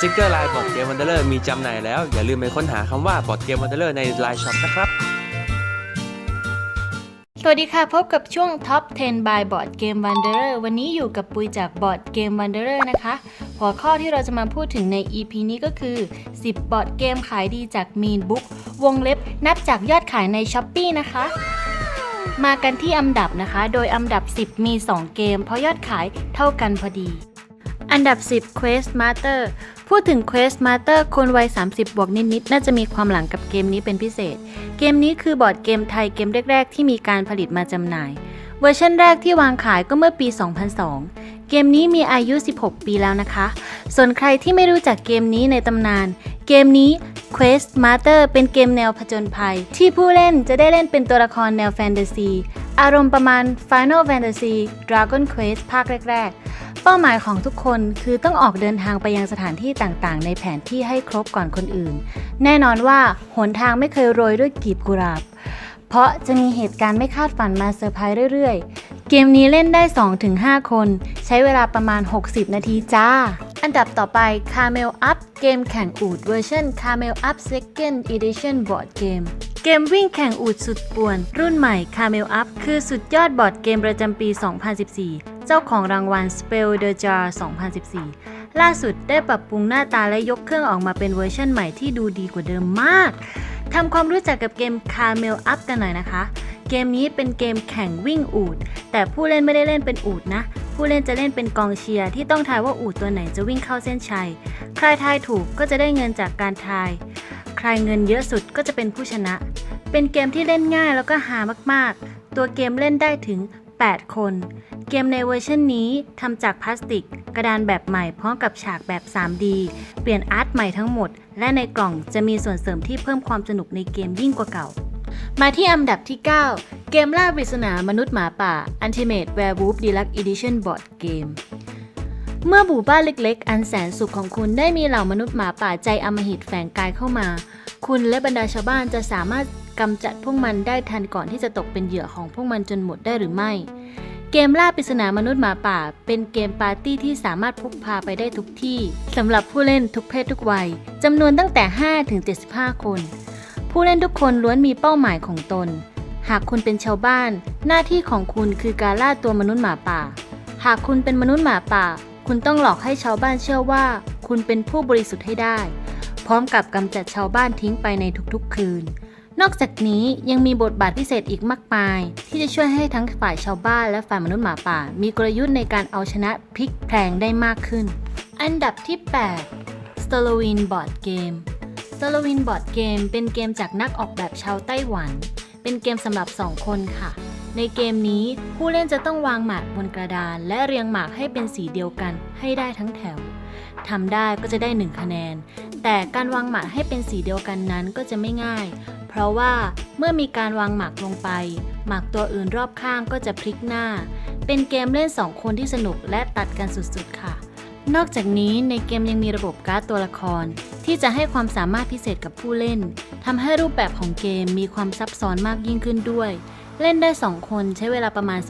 สติกเกอร์ลน์บอดเกมวันเดอร์มีจำหน่ายแล้ว อย่าลืมไปค้นหาคำว่าบอดเกมวันเดอร์ในไลน์ช็อปนะครับ สวัสดีค่ะ พบกับช่วง Top 10 by Board Game Wanderer วันนี้อยู่กับปุยจาก Board Game Wanderer นะคะ หัวข้อที่เราจะมาพูดถึงใน EP นี้ก็คือ 10 บอร์ดเกมขายดีจาก Mean Book วงเล็บนับจากยอดขายใน s h อ p e e นะคะมากันที่อันดับนะคะ โดยอันดับ 10 มี 2 เกม เพราะยอดขายเท่ากันพอดี อันดับ 10 Quest Master พูดถึง Quest Master คนวัย 30 บวกนิดๆ น่าจะมีความหลังกับเกมนี้เป็นพิเศษ เกมนี้คือบอร์ดเกมไทยเกมแรก ๆ ที่มีการผลิตมาจำหน่าย เวอร์ชันแรกที่วางขายก็เมื่อปี 2002 เกมนี้มีอายุ 16 ปีแล้วนะคะ ส่วนใครที่ไม่รู้จักเกมนี้ในตำนาน เกมนี้ Quest Master เป็นเกมแนวผจญภัย ที่ผู้เล่นจะได้เล่นเป็นตัวละครแนวแฟนตาซี อารมณ์ประมาณ Final Fantasy Dragon Quest ภาคแรก ๆ เป้าหมายของทุกคนคือต้องออกเดินทางไปยังสถานที่ต่างๆ ในแผนที่ให้ครบก่อนคนอื่น แน่นอนว่าหนทางไม่เคยโรยด้วยกีบกุหลาบ เพราะจะมีเหตุการณ์ไม่คาดฝันมาเซอร์ไพรส์เรื่อย ๆ เกมนี้เล่นได้ 2-5 คน ใช้เวลาประมาณ 60 นาทีจ้า อันดับต่อไป Camel Up เกมแข่งอูดเวอร์ชัน Camel Up Second Edition Board Game เกมวิ่งแข่งอูดสุดป่วน รุ่นใหม่ Camel Up คือสุดยอดบอร์ดเกมประจำปี 2014 เจ้าของรางวัล Spell the Jar 2014 ล่าสุดได้ปรับปรุงหน้าตาและยกเครื่องออกมาเป็นเวอร์ชันใหม่ที่ดูดีกว่าเดิมมาก ทำความรู้จักกับเกม Camel Up กันหน่อยนะคะ เกมนี้เป็นเกมแข่งวิ่งอูด แต่ผู้เล่นไม่ได้เล่นเป็นอูดนะ ผู้เล่นจะเล่นเป็นกองเชียร์ที่ต้องทายว่าอูดตัวไหนจะวิ่งเข้าเส้นชัย ใครทายถูกก็จะได้เงินจากการทาย ใครเงินเยอะสุดก็จะเป็นผู้ชนะ เป็นเกมที่เล่นง่ายแล้วก็หามากๆ ตัวเกมเล่นได้ถึง 8 คน เกมในเวอร์ชันนี้ทำจากพลาสติก กระดานแบบใหม่พร้อมกับฉากแบบ 3D เปลี่ยนอาร์ตใหม่ทั้งหมด และในกล่องจะมีส่วนเสริมที่เพิ่มความสนุกในเกมยิ่งกว่าเก่า มาที่อันดับที่ 9 เกมล่าปริศนามนุษย์หมาป่า Ultimate Werewolf Deluxe Edition Board Game เมื่อหมู่บ้านเล็กๆ อันแสนสุขของคุณได้มีเหล่ามนุษย์หมาป่าใจอำมหิตแฝงกายเข้ามา คุณและบรรดาชาวบ้านจะสามารถกำจัดพวกมันได้ทันก่อนที่จะตกเป็นเหยื่อของพวกมันจนหมดได้หรือไม่ เกมล่าปริศนามนุษย์หมาป่า เป็นเกมปาร์ตี้ที่สามารถพกพาไปได้ทุกที่สำหรับผู้เล่นทุกเพศทุกวัยจำนวนตั้งแต่ 5 ถึง 75 คน ผู้เล่นทุกคนล้วนมีเป้าหมายของตน หากคุณเป็นชาวบ้าน หน้าที่ของคุณคือการล่าตัวมนุษย์หมาป่า หากคุณเป็นมนุษย์หมาป่า คุณต้องหลอกให้ชาวบ้านเชื่อว่า คุณเป็นผู้บริสุทธิ์ให้ได้ พร้อมกับกำจัดชาวบ้านทิ้งไปในทุกๆคืน นอกจากนี้ยังมีบทบาทพิเศษอีกมากมาย ที่จะช่วยให้ทั้งฝ่ายชาวบ้านและฝ่ายมนุษย์หมาป่า มีกลยุทธ์ในการเอาชนะพลิกแพลงได้มากขึ้น อันดับที่ 8 s t a l o w i n Board Game s t a l o w i n Board Game เป็นเกมจากนักออกแบบชาวไต้หวัน เป็นเกมสำหรับ 2 คนค่ะ ในเกมนี้ผู้เล่นจะต้องวางหมากบนกระดาน และเรียงหมากให้เป็นสีเดียวกันให้ได้ทั้งแถวทำได้ก็จะได้ 1 คะแนน แต่การวางหมากให้เป็นสีเดียวกันนั้นก็จะไม่ง่าย เพราะว่าเมื่อมีการวางหมากลงไป หมากตัวอื่นรอบข้างก็จะพลิกหน้า เป็นเกมเล่น 2 คนที่สนุกและตัดกันสุดๆค่ะ นอกจากนี้ในเกมยังมีระบบการ์ดตัวละคร ที่จะให้ความสามารถพิเศษกับผู้เล่นทำให้รูปแบบของเกมมีความซับซ้อนมากยิ่งขึ้นด้วย เล่นได้ 2 คนใช้เวลาประมาณ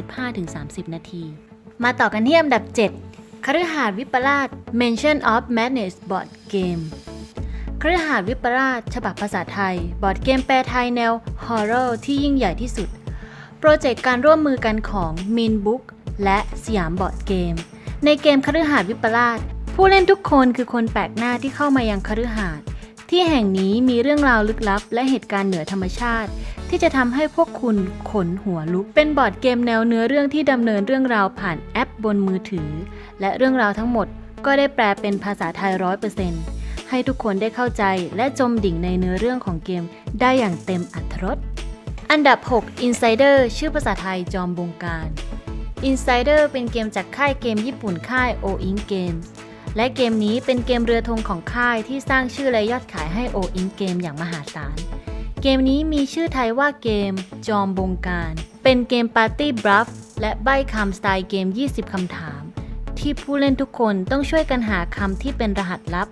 15-30 นาที มาต่อกันที่อันดับ 7คฤหาสน์วิปลาส Mention of Madness Board Game คฤหาสน์วิปลาสฉบับภาษาไทย บอร์ดเกมแปลไทยแนว Horror ที่ยิ่งใหญ่ที่สุด โปรเจกต์การร่วมมือกันของ Min Book และสยามบอร์ดเกม ในเกมคฤหาสน์วิปลาสผู้เล่นทุกคนคือคนแปลกหน้าที่เข้ามายังคฤหาสน์ที่แห่งนี้มีเรื่องราวลึกลับ และเหตุการณ์เหนือธรรมชาติ ที่จะทำให้พวกคุณขนหัวลุก เป็นบอร์ดเกมแนวเนื้อเรื่องที่ดำเนินเรื่องราวผ่านแอปบนมือถือ และเรื่องราวทั้งหมดก็ได้แปลเป็นภาษาไทยร้อยเปอร์เซ็นต์ให้ทุกคนได้เข้าใจและจมดิ่งในเนื้อเรื่องของเกมได้อย่างเต็มอรรรสอันดับ 6 Insider ชื่อภาษาไทยจอมบงการ Insider เป็นเกมจากค่ายเกมญี่ปุ่นค่าย O Ink Games และเกมนี้เป็นเกมเรือธงของค่ายที่สร้างชื่อและยอดขายให้ O Ink Game อย่างมหาศาล เกมนี้มีชื่อไทยว่าเกม จอมบงการ เป็นเกมปาร์ตี้บรัฟและใบ้คำสไตล์เกม 20 คำถาม ที่ผู้เล่นทุกคนต้องช่วยกันหาคำที่เป็นรหัสลับ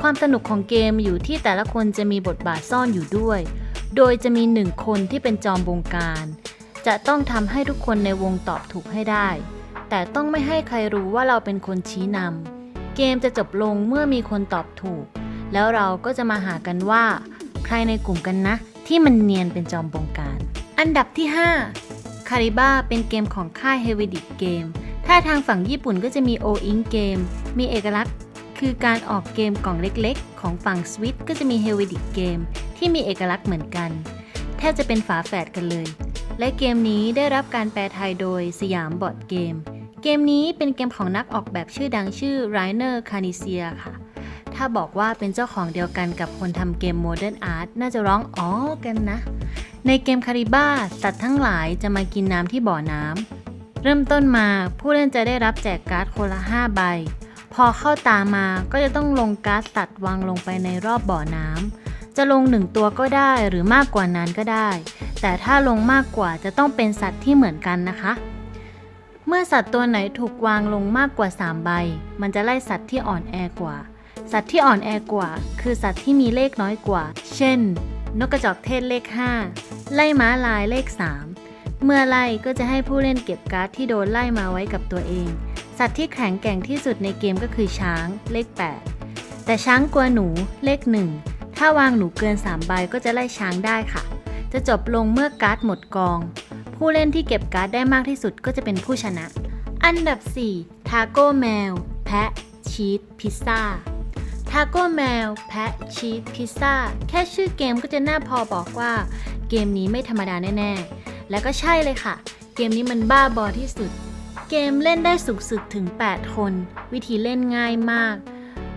ความสนุกของเกมอยู่ที่แต่ละคนจะมีบทบาทซ่อนอยู่ด้วย โดยจะมีหนึ่งคนที่เป็นจอมบงการ จะต้องทำให้ทุกคนในวงตอบถูกให้ได้ แต่ต้องไม่ให้ใครรู้ว่าเราเป็นคนชี้นำ เกมจะจบลงเมื่อมีคนตอบถูก แล้วเราก็จะมาหากันว่า ใครในกลุ่มกันนะ ที่มันเนียนเป็นจอมบงการ อันดับที่ 5 คาริบ้าเป็นเกมของค่าย h e v i d i c Game ถ้าทางฝั่งญี่ปุ่นก็จะมี o i n k Game มีเอกลักษณ์ คือการออกเกมกล่องเล็กๆ ของฝั่งสวิตก็จะมี h e v i d i c Game ที่มีเอกลักษณ์เหมือนกัน แทบจะเป็นฝาแฝดกันเลย และเกมนี้ได้รับการแปลไทยโดยสยามบอร์ดเกม เกมนี้เป็นเกมของนักออกแบบชื่อดังชื่อไรเนอร์คานิเซียค่ะ ถ้าบอกว่าเป็นเจ้าของเดียวกันกับคนทำเกม Modern Art น่าจะร้องอ๋อกันนะ ในเกมคาริบ้าสัตว์ทั้งหลายจะมากินน้ำที่บ่อน้ำเริ่มต้นมาผู้เล่นจะได้รับแจกการ์ดคนละ 5 ใบ พอเข้าตามาก็จะต้องลงการ์ดสัตว์วางลงไปในรอบบ่อน้ำจะลงหนึ่งตัวก็ได้หรือมากกว่านั้นก็ได้ แต่ถ้าลงมากกว่าจะต้องเป็นสัตว์ที่เหมือนกันนะคะ เมื่อสัตว์ตัวไหนถูกวางลงมากกว่า 3 ใบ มันจะไล่สัตว์ที่อ่อนแอกว่า สัตว์ที่อ่อนแอกว่า คือสัตว์ที่มีเลขน้อยกว่า เช่น นกกระจอกเทศเลข 5 ไล่ม้าลายเลข 3 เมื่อไล่ก็จะให้ผู้เล่นเก็บการ์ดที่โดนไล่มาไว้กับตัวเอง สัตว์ที่แข็งแกร่งที่สุดในเกมก็คือช้างเลข 8 แต่ช้างกลัวหนูเลข 1 ถ้าวางหนูเกิน3ใบก็จะไล่ช้างได้ค่ะ จะจบลงเมื่อการ์ดหมดกอง ผู้เล่นที่เก็บการ์ดได้มากที่สุดก็จะเป็นผู้ชนะ อันดับ 4 ทาโก้แมว แพะ ชีสพิซซ่า ทาโก้แมว แพะ ชีสพิซซ่า แค่ชื่อเกมก็จะน่าพอบอกว่า เกมนี้ไม่ธรรมดาแน่ ๆ และก็ใช่เลยค่ะ เกมนี้มันบ้าบอที่สุด เกมเล่นได้สูงสุดถึง 8 คน วิธีเล่นง่ายมาก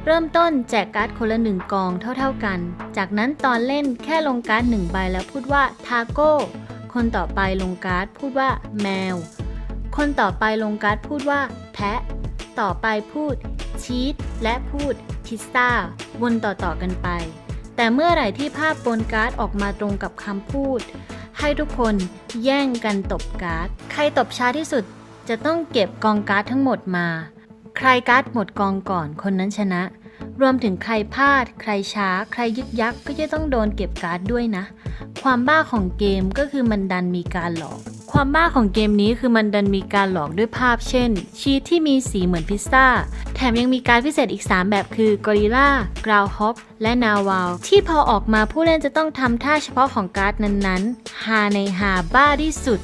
เริ่มต้นแจกการ์ดคนละหนึ่งกองเท่าๆกัน จากนั้นตอนเล่นแค่ลงการ์ดหนึ่งใบแล้วพูดว่าทาโก้ คนต่อไปลงการ์ดพูดว่าแมว คนต่อไปลงการ์ดพูดว่า แพะ ต่อไปพูด ชีสและพูดพิซซ่าวนต่อๆกันไป แต่เมื่อไหร่ที่ภาพบนการ์ดออกมาตรงกับคำพูด ให้ทุกคนแย่งกันตบการ์ด ใครตบช้าที่สุดจะต้องเก็บกองการ์ดทั้งหมดมา ใครการ์ดหมดกองก่อนคนนั้นชนะ รวมถึงใครพลาด ใครช้า ใครยึกยักก็จะต้องโดนเก็บการ์ดด้วยนะ ความบ้าของเกมก็คือมันดันมีการหลอก ความบ้าของเกมนี้คือมันดันมีการหลอกด้วยภาพเช่น ชีสที่มีสีเหมือนพิซซ่า แถมยังมีการพิเศษอีก 3 แบบคือกอริล่ากราวฮอปและนาวาว ที่พอออกมาผู้เล่นจะต้องทำท่าเฉพาะของการ์ดนั้นๆฮาในฮาบ้าที่สุด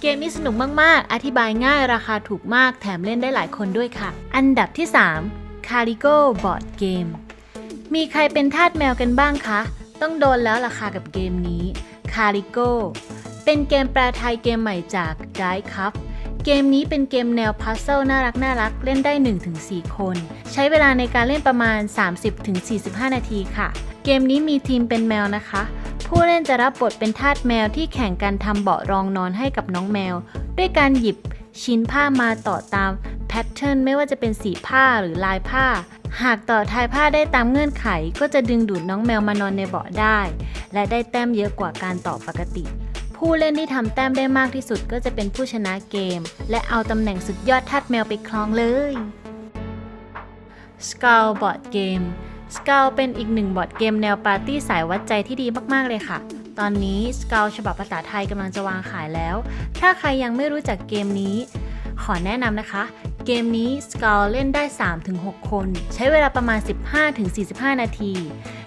เกมนี้สนุกมาก ๆ อธิบายง่ายราคาถูกมากแถมเล่นได้หลายคนด้วยค่ะ อันดับที่ 3 Caligo Board Game มีใครเป็นทาสแมวกันบ้างคะ ต้องโดนแล้วราคากับเกมนี้ Caligo เป็นเกมแปลไทยเกมใหม่จาก Die Cup เกมนี้เป็นเกมแนวพัซเซิลน่ารักน่ารักเล่นได้ 1-4 คน ใช้เวลาในการเล่นประมาณ 30-45 นาทีค่ะ เกมนี้มีทีมเป็นแมวนะคะ ผู้เล่นจะรับบทเป็นทาสแมวที่แข่งกันทำเบาะรองนอนให้กับน้องแมว ด้วยการหยิบชิ้นผ้ามาต่อตามแพทเทิร์นไม่ว่าจะเป็นสีผ้าหรือลายผ้า หากต่อทายผ้าได้ตามเงื่อนไข ก็จะดึงดูดน้องแมวมานอนในเบาะได้ และได้แต้มเยอะกว่าการต่อปกติ ผู้เล่นที่ทำแต้มได้มากที่สุดก็จะเป็นผู้ชนะเกม และเอาตำแหน่งสุดยอดทาสแมวไปครองเลย Skull Board Game Skull เป็นอีกหนึ่งบอร์ดเกมแนวปาร์ตี้สายวัดใจที่ดีมาก ๆ เลยค่ะ ตอนนี้ Skull ฉบับภาษาไทยกำลังจะวางขายแล้ว ถ้าใครยังไม่รู้จักเกมนี้ ขอแนะนำนะคะ เกมนี้ Skull เล่นได้ 3-6 คน ใช้เวลาประมาณ 15-45 นาที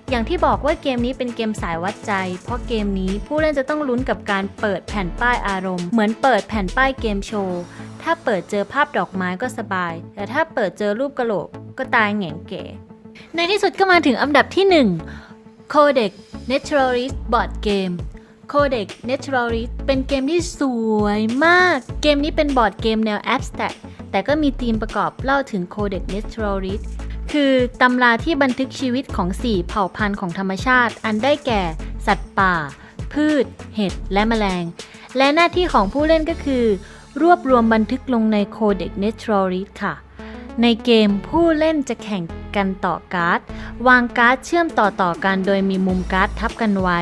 อย่างที่บอกว่าเกมนี้เป็นเกมสายวัดใจ เพราะเกมนี้ผู้เล่นจะต้องลุ้นกับการเปิดแผ่นป้ายอารมณ์ เหมือนเปิดแผ่นป้ายเกมโชว์ ถ้าเปิดเจอภาพดอกไม้ก็สบาย แต่ถ้าเปิดเจอรูปกระโหลกก็ตายแหง่งเก๋ ในที่สุดก็มาถึงอันดับที่ 1 Codex Naturalist Board Game Codex Naturalist เป็นเกมที่สวยมาก เกมนี้เป็นบอร์ดเกมแนว Abstract แต่ก็มีธีมประกอบเล่าถึง Codex Naturalist คือตำราที่บันทึกชีวิตของ 4 เผ่าพันธุ์ของธรรมชาติ อันได้แก่ สัตว์ป่า พืช เห็ด และแมลง และหน้าที่ของผู้เล่นก็คือ รวบรวมบันทึกลงใน Codex Naturalist ค่ะ ในเกมผู้เล่นจะแข่งกันต่อการ์ด วางการ์ดเชื่อมต่อต่อกันโดยมีมุมการ์ดทับกันไว้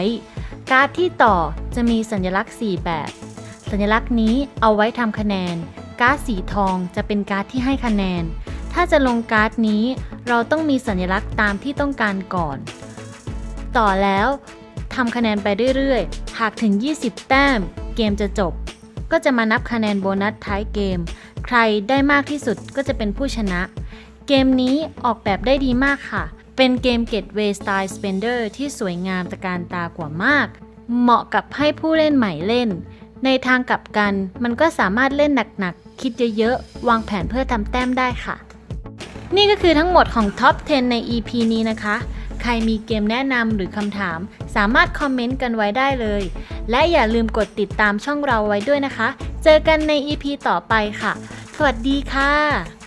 การ์ดที่ต่อจะมีสัญลักษณ์ 4 แบบ สัญลักษณ์นี้เอาไว้ทำคะแนน การ์ดสีทองจะเป็นการ์ดที่ให้คะแนน ถ้าจะลงการ์ดนี้ เราต้องมีสัญลักษณ์ตามที่ต้องการก่อน ต่อแล้วทำคะแนนไปเรื่อยๆ หากถึง 20 แต้ม เกมจะจบ ก็จะมานับคะแนนโบนัสท้ายเกม ใครได้มากที่สุดก็จะเป็นผู้ชนะ เกมนี้ออกแบบได้ดีมากค่ะ เป็นเกม Gateway Style Spender ที่สวยงามตะการตากว่ามาก เหมาะกับให้ผู้เล่นใหม่เล่น ในทางกลับกันมันก็สามารถเล่นหนักๆ คิดเยอะๆ วางแผนเพื่อทำแต้มได้ค่ะ นี่ก็คือทั้งหมดของ Top 10 ใน EP นี้นะคะใครมีเกมแนะนำหรือคำถาม สามารถคอมเมนต์กันไว้ได้เลย และอย่าลืมกดติดตามช่องเราไว้ด้วยนะคะ เจอกันใน EP ต่อไปค่ะ วัสดีค่ะ